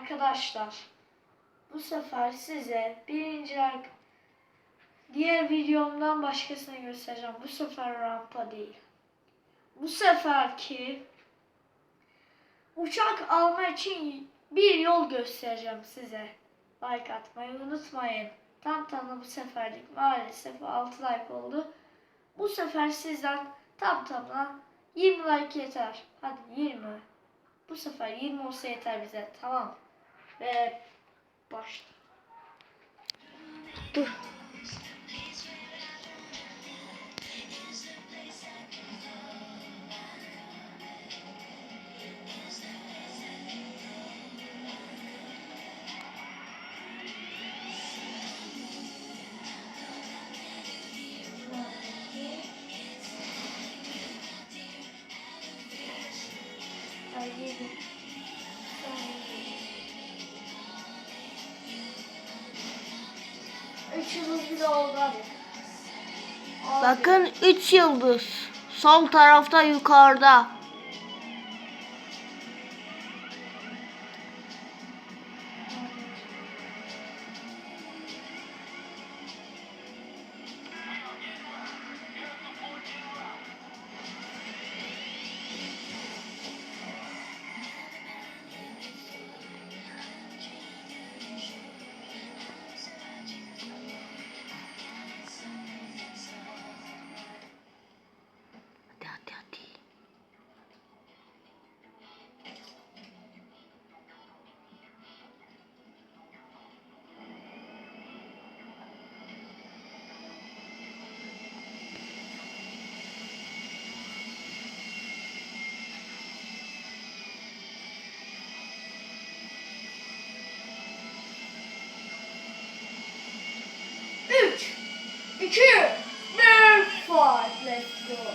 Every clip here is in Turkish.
Arkadaşlar bu sefer size birinci diğer videomdan başkasını göstereceğim. Bu sefer rampa değil. Bu seferki uçak alma için bir yol göstereceğim size. Like atmayı unutmayın. Tam tamına bu seferlik maalesef 6 like oldu. Bu sefer sizden tam tamına 20 like yeter. Hadi 20. Bu sefer 20 olsa yeter bize. Tamam. ve başla. Dur. I Bakın 3 yıldız. Sol tarafta yukarıda. İki, bir, five. Let's go.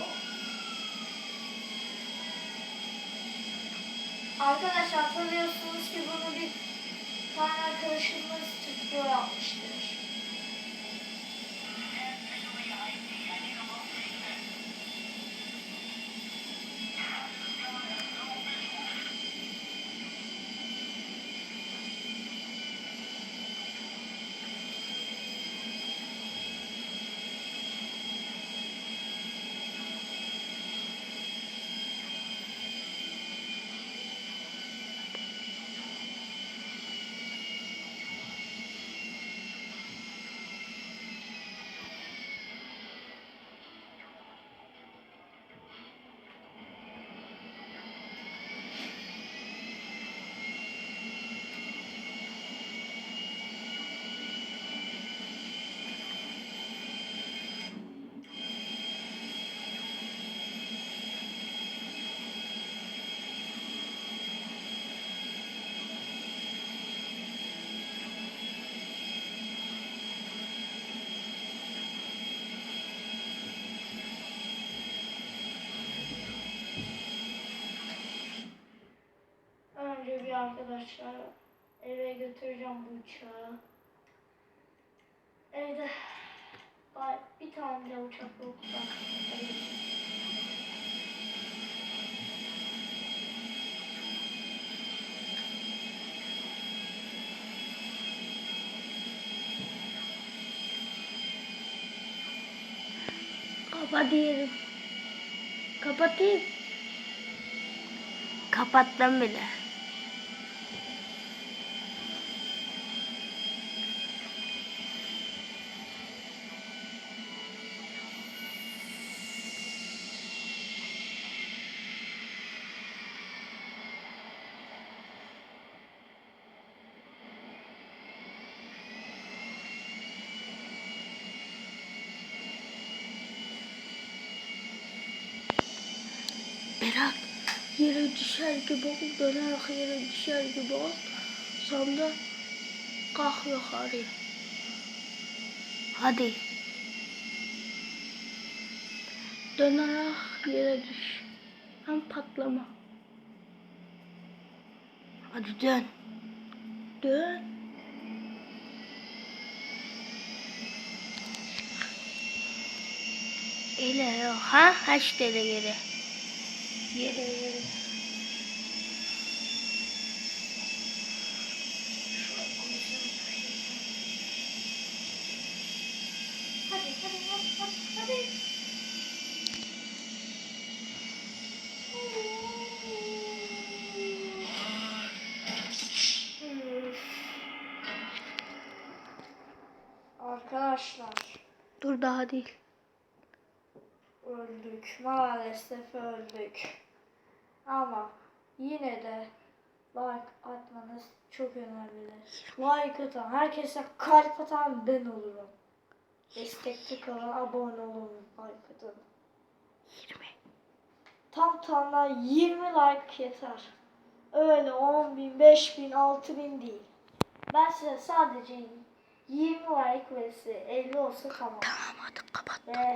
Arkadaşlar hatırlıyorsunuz ki bunu bir tane arkadaşımız Türkiye yapmıştır. Önce bir arkadaşlar eve götüreceğim bu uçağı. Evde bir tane de uçak yok. Bak, hadi. Kapat diyelim. Kapatayım. Kapattım bile. Yere düşer gibi ol, dönerek yere düşer gibi ol. Sonra kalk yukarı. Hadi. Dönerek yere düş. Hem patlama. Hadi dön. Dön. Yok ha? Haç Arkadaşlar. Dur daha değil. Öldük. Maalesef öldük. Ama yine de like atmanız çok önemli. Like atan, herkese kalp atan ben olurum. Destekli kalın, abone olun, like atın. 20. Tam tamına 20 like yeter. Öyle 10 bin, 5 bin, 6 bin değil. Ben size sadece 20 like verisi 50 olsa tamam. Tamam hadi kapat. Ve